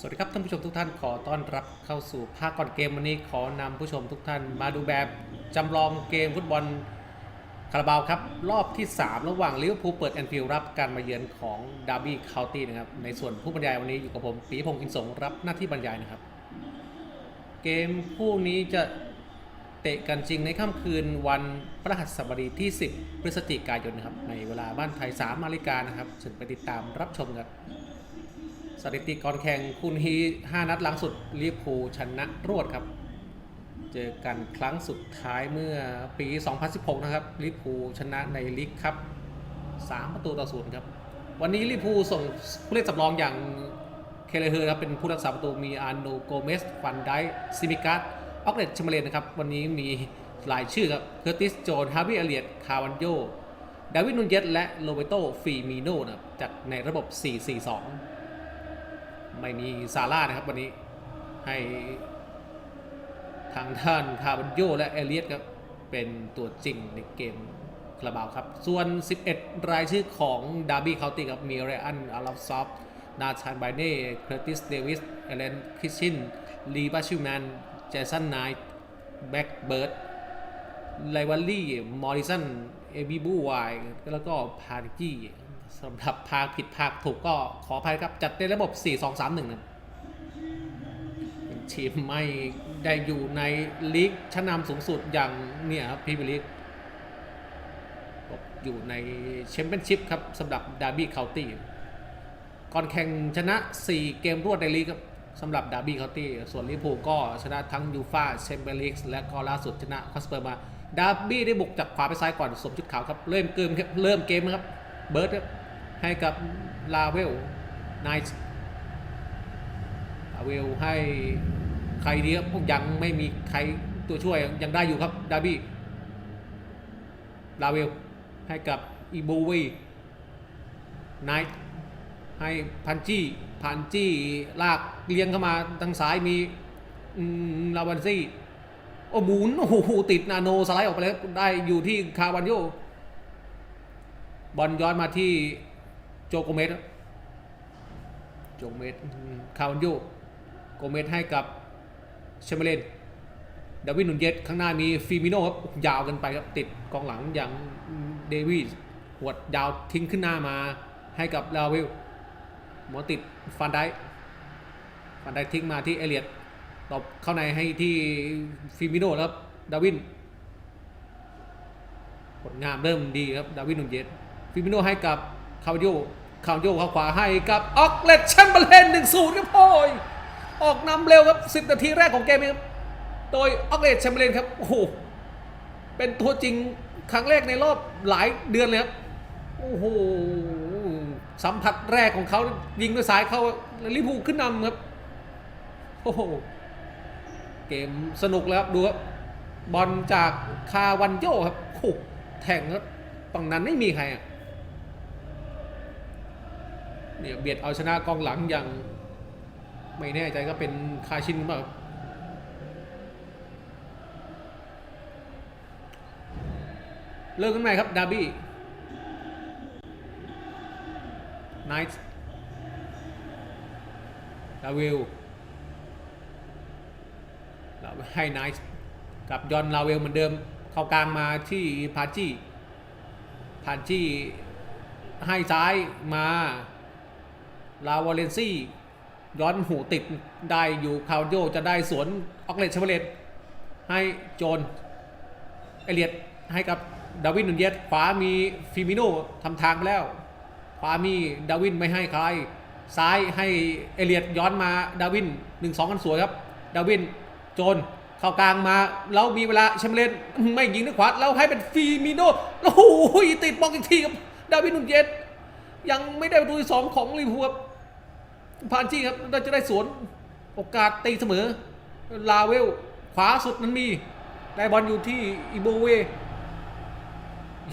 สวัสดีครับท่านผู้ชมทุกท่านขอต้อนรับเข้าสู่ภาคก่อนเกมวันนี้ขอนำผู้ชมทุกท่านมาดูแบบจำลองเกมฟุตบอลคาราบาวครับ รอบที่ 3 ระหว่างลิเวอร์พูลเปิดแอนฟิลด์รับการมาเยือนของดาร์บี้คาน์ตี้นะครับ ในส่วนผู้บรรยายวันนี้อยู่กับผมปีพงศ์อินสงรับหน้าที่บรรยายนะครับ เกมคู่นี้จะเตะกันจริงในค่ำคืนวันพฤหัสบดีที่ 10 พฤศจิกายนนะครับในเวลาบ้านไทย3นาฬิกานะครับเชิญไปติดตามรับชมกัน สถิติก่อนแข่งคุณฮี5นัดหลังสุดลิเวอร์พูลชนะรวดครับ เจอกันครั้งสุดท้ายเมื่อปี 2016 นะครับลิเวอร์พูลชนะในลีกครับ 3 ประตูต่อศูนย์ครับ วันนี้ลิเวอร์พูลส่งผู้เล่นสำรองอย่างเคเลเฮอร์ครับเป็นผู้รักษาประตูมีอาร์โนโกเมสฟันไดซิมิกัสออกเลตชมเลนนะครับ วันนี้มีหลายชื่อครับเคอร์ติสโจนฮาร์วีเอเลียตคาวันโยดาวิดนุนเยสและโรเบโตฟีมิโนนะครับจัดในระบบ 4-4-2 ไม่มีซาร่านะครับวันนี้ให้ทางท่านคาร์บันโยและเอเลียตครับเป็นตัวจริงในเกมคาราบาวครับ ส่วน 11 รายชื่อของดาร์บี้เคาน์ตี้ครับมีเรอันอาราฟซอฟนาธานไบเน่เคอร์ติสเดวิสเอเลนคริชชินลีบาชิวแมนเจสันไนท์แบ็กเบิร์ดไลวันลี่มอริสันเอบิบูไวแล้วก็พาริกี้ สำหรับภาคผิดภาคถูกก็ขออภัยครับ จัดในระบบ 4-2-3-1นะทีมไม่ได้อยู่ในลีกชั้นนำสูงสุดอย่างเนี่ยครับพรีเมียร์ลีกอยู่ในแชมเปี้ยนชิพครับสำหรับดาร์บี้เคาน์ตี้ก่อนแข่งชนะ 4 เกมรวดในลีกครับสำหรับดาร์บี้เคาน์ตี้ส่วนลิเวอร์พูลก็ชนะทั้งยูฟ่าแชมเปี้ยนลีกและก็ล่าสุดชนะคอสเปอร์มาดาร์บี้ได้บุกจากขวาไปซ้ายก่อนสวมชุดขาวครับ เริ่มเกมครับเริ่มเกมครับเบิร์ดครับ ให้กับลาเวลไนท์ลาเวลให้ใครดีครับพวกยังไม่มีใครตัวช่วยยังได้อยู่ครับดาบี้ลาเวลให้กับอีโบวีไนท์ให้พันจี้พันจี้ลากเลี้ยงเข้ามาทางซ้ายมีลาวันซี่โอ้หมุนโอ้โหติดนาโนสไลด์ออกไปแล้วได้อยู่ที่คาวันโยบอลย้อนมาที่ โจโกเมสโจโกเมสคาวันโยโกเมสให้กับเชมเบอร์เลนดาวิดนุนเยสข้างหน้ามีฟิมิโนครับยาวกันไปครับติดกองหลังอย่างเดวิสหวดยาวทิ้งขึ้นหน้ามาให้กับลาวิลหมอติดฟันได้ฟันได้ทิ้งมาที่เอเลียดตบเข้าในให้ที่ฟิมิโนแล้วครับดาวินผลงานเริ่มดีครับดาวินนุนเยสฟิมิโนให้กับ คาวาโยคาวาโยเข้าขวาให้กับออกเลตแชมเบอร์เลนหนึ่งศูนย์ครับพ่อยออกนำเร็วครับสิบนาทีแรกของเกมครับโดยออกเลตแชมเบอร์เลนครับโอ้โหเป็นตัวจริงครั้งแรกในรอบหลายเดือนเลยครับโอ้โหสัมผัสแรกของเขายิงด้วยซ้ายเข้าลิพูขึ้นนำครับโอ้โหเกมสนุกแล้วครับดูครับบอลจากคาวันโยครับโอ้แทงครับฝั่งนั้นไม่มีใครอะ เนี่ยเบียดเอาชนะกองหลังอย่าง ไม่แน่ใจก็เป็นคาชินหรือเปล่าเลิกกันใหม่ครับดาร์บี้ไนท์ลาวิลเราให้ไนท์กับยอนลาเวลเหมือนเดิม เข้ากลางมาที่พาจี้พาจี้ให้ซ้ายมา ลาวาเลนซี่ย้อนหูติดได้อยู่คาวโยจะได้สวนออกเลตเชเวเลตให้โจน เอเลียดให้กับดาวินนุนเยสขวามีฟิมิโนทำทางไปแล้วขวามีดาวินไม่ให้ใคร ซ้ายให้เอเลียดย้อนมาดาวิน1นึ่งสองกันสวยครับ ดาวินโจนเข้ากลางมาแล้วมีเวลาแชมเบเลนไม่ยิงด้วยขวาแล้วให้เป็นฟีมิโนโอ้โหติดบล็อกอีกทีครับ ดาวินนุนเยสยังไม่ได้ประตูที่สองของลิเวอร์พูลครับ พานจี้ครับเราจะได้สวนโอกาสตีเสมอ ลาเวล ขวาสุดนั้นมีได้บอลอยู่ที่อีโบเว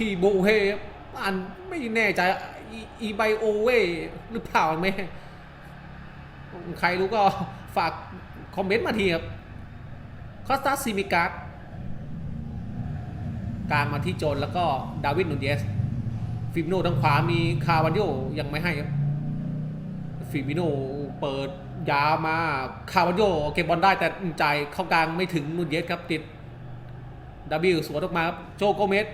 อีโบเวอ่านไม่แน่ใจอีไบโอเวหรือเปล่าแม่ใครรู้ก็ฝากคอมเมนต์มาทีครับคอสตาซิมิการ์ดกางมาที่โจนแล้วก็ดาวิดนูนเยสฟิมโนทางขวามีคาวันโยยังไม่ให้ครับ ฟิมิโนเปิดยามาคาวาโยเก็บบอลได้แต่จ่ายเข้ากลางไม่ถึงนุนเยสครับติดดาบิลสวนออกมาครับโจโกเมส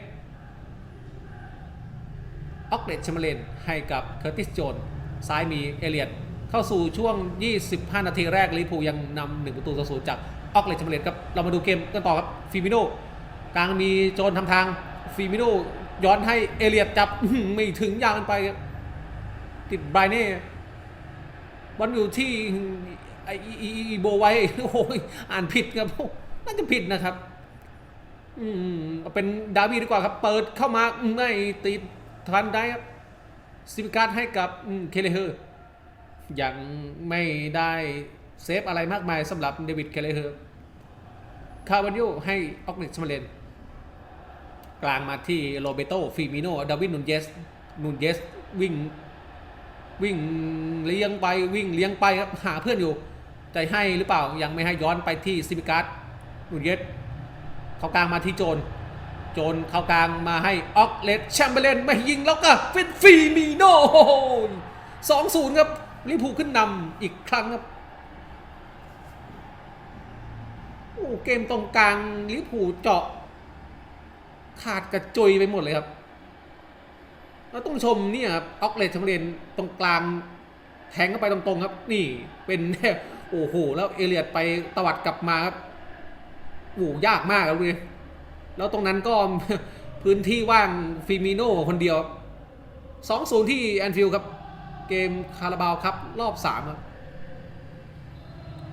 ออกเลตชมาเลนให้กับเคอร์ติสโจนซ้ายมีเอเลียดเข้าสู่ช่วง 25 นาทีแรกลิพูยังนำหนึ่งประตูต่อศูนย์จากออกเลตชมาเลนครับเรามาดูเกมกันต่อครับฟิมิโนกลางมีโจนทำทางฟิมิโนย้อนให้เอเลียดจับไม่ถึงยาวกันไป ติดไบรเน่ บอลอยู่ที่ไออีโบไว้โอ้ยอ่านผิดครับน่าจะผิดนะครับ อืมเป็นดาวีดีกว่าครับ เปิดเข้ามาไม่ติดทันได้ครับซิมการ์ดให้กับเคเลเฮอร์ยังไม่ได้เซฟอะไรมากมายสำหรับเดวิดเคเลเฮอร์คาร์วานโยให้ออกเนิชมาเลนกลางมาที่โรเบโตฟิมิโนดาวินนูนเยสนูนเยสวิ่ง วิ่งเลี้ยงไปวิ่งเลี้ยงไปครับหาเพื่อนอยู่ใจให้หรือเปล่ายังไม่ให้ย้อนไปที่ซิมิการ์ดนุนเยสเข้ากลางมาที่โจน โจนเข้ากลางมาให้ออกเลตแชมเบอร์เลนไม่ยิงแล้วก็เป็นฟีมิโน่สองศูนย์ครับลิพูขึ้นนำอีกครั้งครับโอ้เกมตรงกลางลิพูเจาะขาดกระจุยไปหมดเลยครับ เราต้องชมเนี่ยครับออกเลตชมเรียนตรงกลางแทงเข้าไปตรงๆครับ นี่เป็นโอ้โห แล้วเอเลียดไปตวัดกลับมาครับโอ้โหยากมากครับเลยแล้วตรงนั้นก็พื้นที่ว่างฟิมิโน่คนเดียวสองศูนย์ที่แอนฟิลครับ เกมคาราบาวครับ รอบสามครับ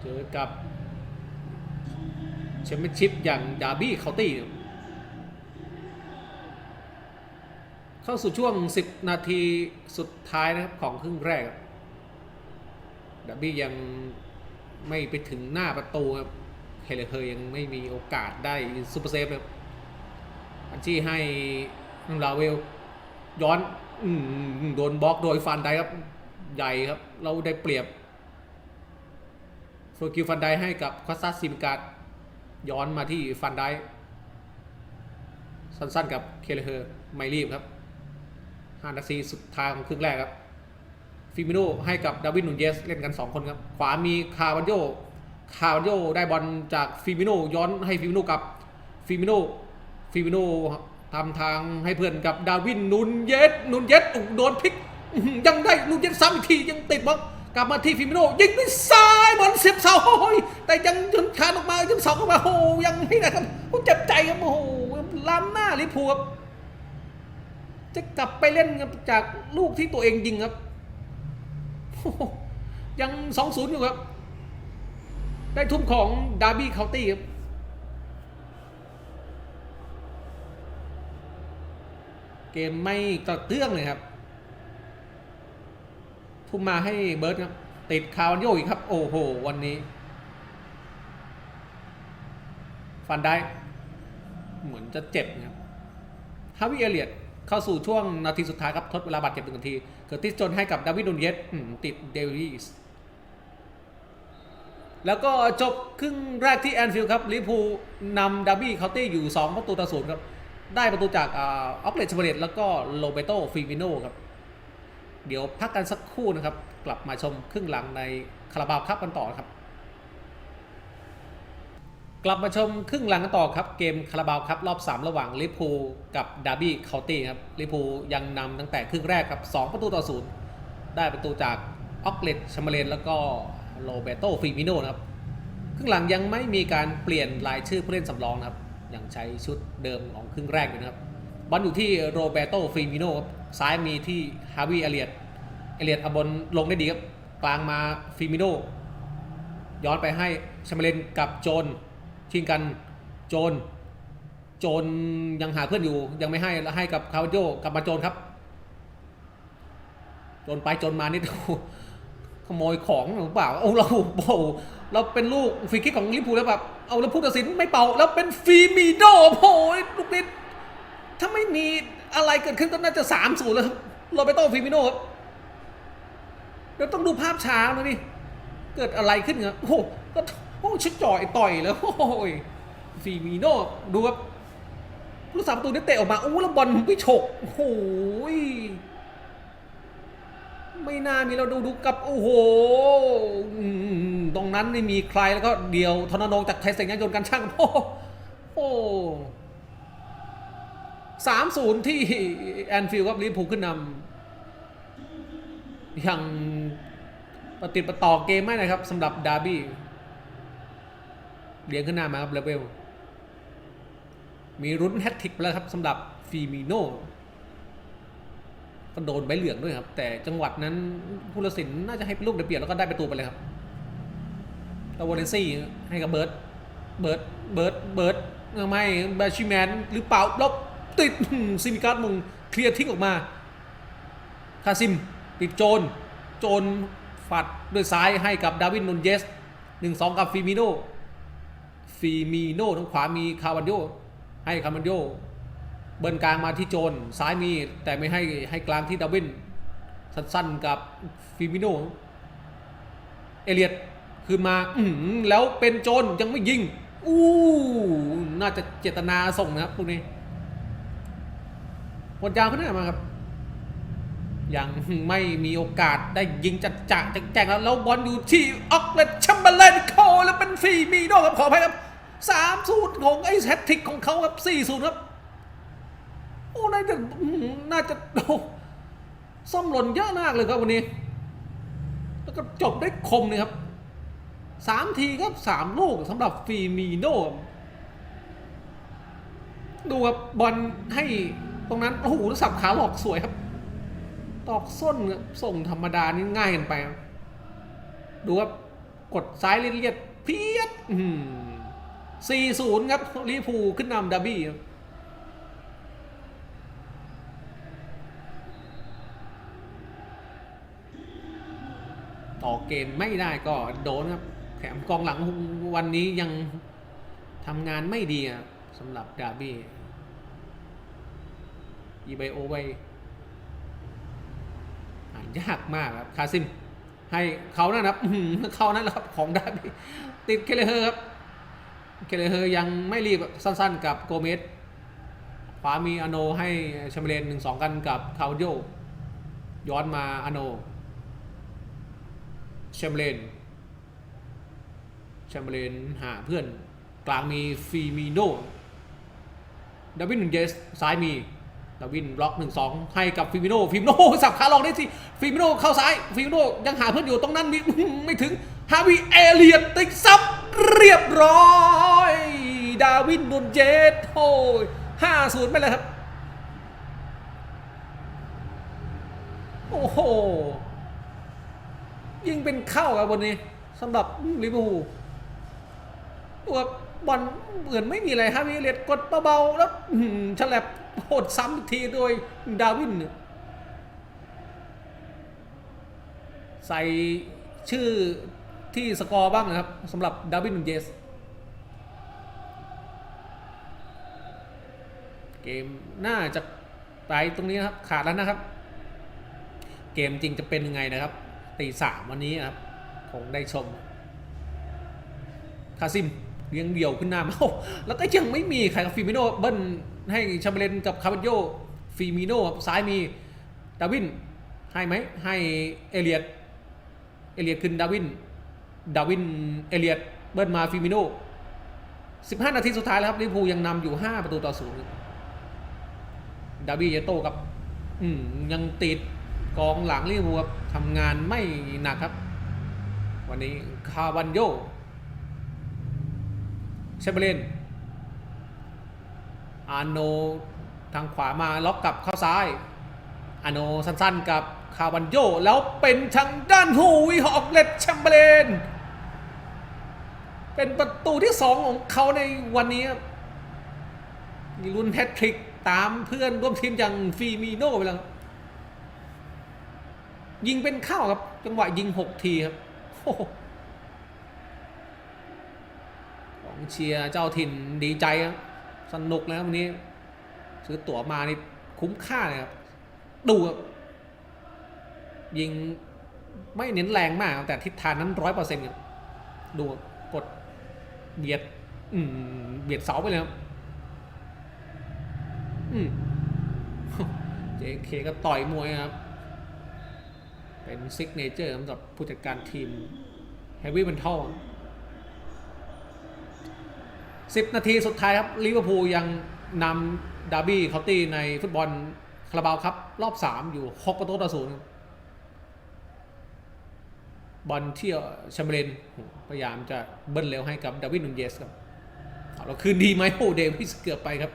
เจอกับแชมเปี้ยนชิพอย่างดาร์บี้เคาน์ตี้ เข้าสู่ช่วง 10 นาทีสุดท้ายนะครับของครึ่งแรกดับบี้ยังไม่ไปถึงหน้าประตูครับเฮเลเคอร์ยังไม่มีโอกาสได้ซูเปอร์เซฟครับอันที่ให้ลาเวลย้อนอโดนบล็อกโดยฟันได้ครับใหญ่ครับ เราได้เปรียบฟอร์กิวฟันไดให้กับคอสตาซิมการ์ดย้อนมาที่ฟันไดสั้นๆกับเคเลเคอร์ไม่รีบครับ 5 นาทีสุดท้ายของครึ่งแรกครับ ฟิมิโนให้กับดาวินนูนเยสเล่นกัน 2 คนครับ ขวามีคาวันโยคาวันโยได้บอลจากฟิมิโนย้อนให้ฟิมิโนกับฟิมิโนฟิมิโนทำทางให้เพื่อนกับดาวินนูนเยสนูนเยสอุ๊ยโดนพลิกยังได้นูนเยสซ้ำอีกทียังติดบอลกลับมาที่ฟิมิโนยิงด้วยซ้ายบอลเสียบเสาโอ้ยแต่ยังจนคานออกมาจนเสาเข้ามาโอ้ยังไม่ได้ครับโอ้เจ็บใจครับโอ้โหล้ำหน้าลิพูลครับ จะกลับไปเล่นจากลูกที่ตัวเองยิงครับ ยังสองศูนย์อยู่ครับ ได้ทุ่มของดาร์บี้เคานตี้ครับเกมไม่กระเตื้องเลยครับ ทุ่มมาให้เบิร์ดครับ ติดคาวันโยอีกครับ โอ้โห วันนี้ ฟันได้ เหมือนจะเจ็บครับฮาวิเอเลียด เข้าสู่ช่วงนาทีสุดท้ายครับทดเวลาบาดเจ็บหนึ่งนาที เกิดติสจนให้กับดาวิดนูนเยสติดเดวิสแล้วก็จบครึ่งแรกที่แอนฟิลด์ครับลิเวอร์พูลนำดาร์บี้เคาน์ตี้อยู่ 2 ประตูต่อศูนย์ครับ ได้ประตูจากออกเลตชเวเลตแล้วก็โรเบโตฟิมิโนครับ เดี๋ยวพักกันสักครู่นะครับ กลับมาชมครึ่งหลังในคาราบาวครับกันต่อครับ กลับมาชมครึ่งหลังกันต่อครับ เกมคาราบาวครับรอบ 3 ระหว่างลิพูกับดาร์บี้เคาน์ตี้ครับลิพูยังนำตั้งแต่ครึ่งแรกครับ 2 ประตูต่อศูนย์ได้ประตูจากออกเลตชมาเลนแล้วก็โรเบโตฟิมิโนนะครับครึ่งหลังยังไม่มีการเปลี่ยนรายชื่อผู้เล่นสำรองนะครับยังใช้ชุดเดิมของครึ่งแรกอยู่นะครับบอลอยู่ที่โรเบโตฟิมิโนครับซ้ายมีที่ฮาวิเอเลียดเอเลียดเอบอลลงได้ดีครับกลางมาฟิมิโนย้อนไปให้ชมาเลนกับโจน ชิงกันโจน โจนยังหาเพื่อนอยู่ยังไม่ให้แล้วให้กับคาวาโยกลับมาโจนครับ โจนไปโจนมานี่ขโมยของหรือเปล่าเอาเราโอ้โหเราเป็นลูกฟรีคิกของลิเวอร์พูลแล้วแบบเอาแล้วผู้ตัดสินไม่เป่า แล้วเป็นฟีมิโดโอ้โหลูกนี้ถ้าไม่มีอะไรเกิดขึ้นก็น่าจะสามศูนย์แล้วครับโรเบโตฟีมิโนครับเดี๋ยวต้องดูภาพช้านะนี่เกิดอะไรขึ้นเนี่ยโอ้โหก็ โอ้ชิดจ่อยต่อยแล้วโอ้ยฟีมิโนดูครับผู้สาประตูนี่เตะออกมาโอ้แล้วบอลไปฉกโอ้โหไม่น่ามีเราดูดูกับโอ้โหตรงนั้นไม่มีใครแล้วก็เดียวธนนงจากไทยเสงยานยนต์กันช่างโอ้โหโอ้สามศูนย์ที่แอนฟิลด์ครับลิเวอร์พูลขึ้นนำยังประติดประต่อเกมไม่นะครับสำหรับดาร์บี้ เลี้ยงขึ้นหน้ามาครับเลเวลมีรุ้นแฮตทริกไปแล้วครับสำหรับฟีมิโนก็โดนใบเหลืองด้วยครับ แต่จังหวัดนั้นผู้ตัดสินน่าจะให้เป็นลูกได้เปรียบแล้วก็ได้ประตูไปเลยครับแล้ววอลเลนซี่ให้กับเบิร์ดเบิร์ดเบิร์ดเบิร์ดไม่บาชิแมนหรือเปล่าแล้วติดซิมิการ์ดมุงเคลียร์ทิ้งออกมาคาซิมติดโจน โจนฝัดด้วยซ้ายให้กับดาวินนนเยสหนึ่งสองกับฟีมิโน ฟีมิโน่ทางขวามีคาวันโยให้คาวันโยเบิร์นกลางมาที่โจนซ้ายมีแต่ไม่ให้ให้กลางที่ดาวินสั้นๆกับฟีมิโนเอเลียดคืนมาอืแล้วเป็นโจนยังไม่ยิงอู้น่าจะเจตนาส่งนะครับพวกนี้หมดยาวขึ้นหน้ามาครับยังไม่มีโอกาสได้ยิงจัดจะแจ้งแล้วแล้วบอลอยู่ที่ออกเลตชัมเบอร์เลนโคแล้วเป็นฟรีมีโดครับขออภัยครับ สามศูนย์ของไอ้แฮตทิกของเขาครับสี่ศูนย์ครับ โอ้น่าจะน่าจะส้มหล่นเยอะมากเลยครับวันนี้ แล้วก็จบได้คมเลยครับสามทีครับสามลูกสำหรับฟีมีโนดูครับบอลให้ตรงนั้น โอ้โหสับขาหลอกสวยครับ ตอกส้นส่งธรรมดานี่ง่ายกันไป ดูครับ กดซ้ายเลียดเพียด อืม 4-0 ครับลิพูขึ้นนำดับบี้ต่อเกมไม่ได้ก็โดนครับแถมกองหลังวันนี้ยังทำงานไม่ดีสำหรับดับบี้อีไบโอไวอ่ยากมากครับ คาซิม ให้เขานั่นครับเขานั่นะครับของดับบี้ติดแค่เลอร์ครับ เคเลเฮอร์ยังไม่รีบสั้นๆกับโกเมสขวามีอโนให้ชมเบรนหนึ่งสองกันกับคาวโยย้อนมาอโนแชมเบรนแชมเบรนหาเพื่อนกลางมีฟีมิโนดาวินหนึ่งเยสซ้ายมีดาวินบล็อกหนึ่งสองให้กับฟิมิโนฟิมิโนสับขาลองได้สิฟิมิโนเข้าซ้ายฟิมิโนยังหาเพื่อนอยู่ตรงนั้นมีไม่ถึงฮาวิเอเลียตติดซับเรียบร้อย ดาวินนุนเยสโอ้ยห้าศูนย์ไปเลยครับ โอ้โห ยิ่งเป็นเข้าครับวันนี้สำหรับลิเวอร์พูลตัวบอลเหมือนไม่มีอะไรฮะวิเลียดกดเบาๆแล้วฉลับโหดซ้ำทีโดยดาวิน ใส่ชื่อที่สกอร์บ้างนะครับสำหรับดาวินนูนเยส เกมน่าจะไปตรงนี้นะครับขาดแล้วนะครับ เกมจริงจะเป็นยังไงนะครับตีสามวันนี้นะครับคงได้ชมคาซิมเลี้ยงเดี่ยวขึ้นหน้ามาแล้วก็ยังไม่มีใครกับฟิมิโนเบิ้ลให้ชาเบเลนกับคาร์บโยฟิมิโนซ้ายมีดาวินให้ไหมให้เอเลียดเอเลียดขึ้นดาวินดาวินเอเลียดเบิ้ลมาฟิมิโน15 นาทีสุดท้ายแล้วครับลิเวอร์พูลยังนำอยู่ 5 ประตูต่อศูนย์ ดาวิเยโตครับ อืมยังติดกองหลังลิเวอร์พูลทำงานไม่หนักครับ วันนี้คาวันโยเชเบเลนอาโนทางขวามาล็อกกับเข้าซ้ายอาโนสั้นๆกับคาวันโยแล้วเป็นทางด้านหูวิฮอกเลตแชมเบเลนเป็นประตูที่สองของเขาในวันนี้มีลุ้นแฮตทริก ตามเพื่อนร่วมทีมอย่างฟีมิโนไปแล้ว ยิงเป็นเข้าครับ จังหวะยิงหกทีครับของเชียร์เจ้าถิ่นดีใจครับสนุกนะครับวันนี้ ซื้อตั๋วมานี่คุ้มค่าเลยครับ ดูครับยิงไม่เน้นแรงมาก แต่ทิศทางนั้นร้อยเปอร์เซ็นต์ครับดูกดเบียดอืมเบียดเสาไปเลยครับ เจเคก็ต่อยมวยครับ เป็นซิกเนเจอร์สำหรับผู้จัดการทีมเฮฟวี่เ n นทัลสิบนาทีสุดท้ายครับลิเวอร์พูลยังนำดาร์บี้เคาน์ตี้ในฟุตบอลคาราบาวครับ รอบ 3 อยู่ 6 ประตูต่อศูนย์บอลเที่แชมเบรนพยายามจะเบิ้ลเร็วให้กับดาวิดนูนเยสครับเอาคืนดีไหมโอ้เดวิสเกือบไปครับ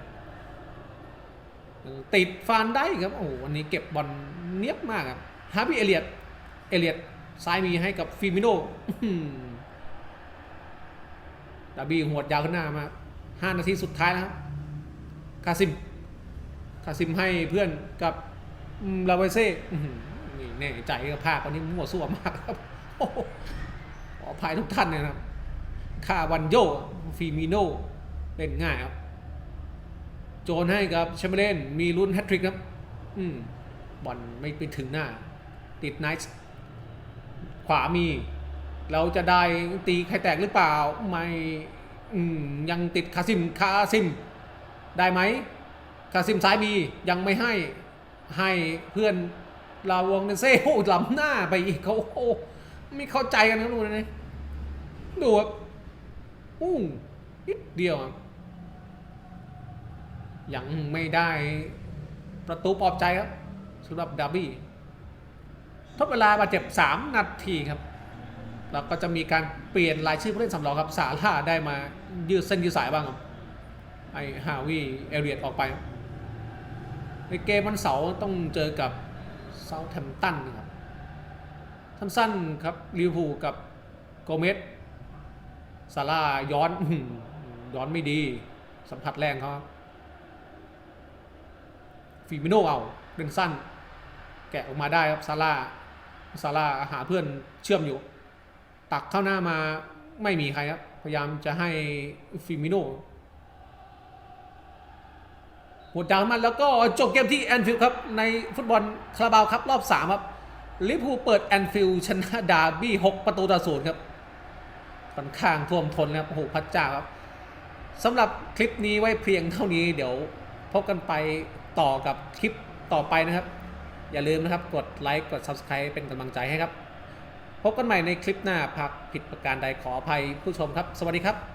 ติดฟานได้ครับ โอ้โหวันนี้เก็บบอลเนียบมากครับฮาร์บี้เอเลียตเอเลียตซ้ายมีให้กับฟิมิโนดาบี้หัวดยาวขึ้นหน้ามาห้านาทีสุดท้ายแล้วครับคาซิมคาซิมให้เพื่อนกับลาเวเซ่นี่แน่ใจกับภาควันนี้มั่วซั่วมากครับโอ้โหขออภัยทุกท่านนะครับคาวันโยฟิมิโนเล่นง่ายครับ โจนให้กับแชมเบอร์เลนมีลุ้นแฮตทริกครับ อืมบอลไม่ไปถึงหน้า ติดไนท์ขวามี เราจะได้ตีใครแตกหรือเปล่า ไม่อืมยังติดคาซิมคาซิม ได้ไหมคาซิมซ้ายมียังไม่ให้ให้เพื่อนลาวงเนเซ่โอ้ล้ำหน้าไปอีกเขาโอ้ไม่เข้าใจกันครับดูนะดูครับอู้นิดเดียวครับ ยังไม่ได้ประตูปลอบใจครับสำหรับดาร์บี้ทดเวลาบาดเจ็บ 3 นาทีครับ แล้วก็จะมีการเปลี่ยนรายชื่อผู้เล่นสำรองครับ สาล่าได้มายืดเส้นยืดสายบ้างครับ ไอฮาวิเอเรียตออกไป ในเกมวันเสาร์ต้องเจอกับเซาท์แฮมตันครับสั้นๆครับลิเวอร์พูลกับโกเมสซาร่าย้อนย้อนไม่ดี สัมผัสแรงเขาครับ ฟิมิโนเอาเล่นสั้น แกะออกมาได้ครับซาร่าซาร่าหาเพื่อนเชื่อมอยู่ ตักเข้าหน้ามาไม่มีใครครับ พยายามจะให้ฟิมิโนหัวดาวมันแล้วก็จบเกมที่แอนฟิลด์ครับ ในฟุตบอลคาราบาวครับรอบ 3 ครับลิเวอร์พูลเปิดแอนฟิลด์ชนะดาร์บี้ 6 ประตูต่อศูนย์ครับค่อนข้างท่วมท้นนะครับโอ้โหพระเจ้าครับสำหรับคลิปนี้ไว้เพียงเท่านี้เดี๋ยวพบกันไป ต่อกับคลิปต่อไปนะครับ อย่าลืมนะครับกดไลค์กด Subscribe เป็นกำลังใจให้ครับ พบกันใหม่ในคลิปหน้าพักผิดประการใดขออภัยผู้ชมครับ สวัสดีครับ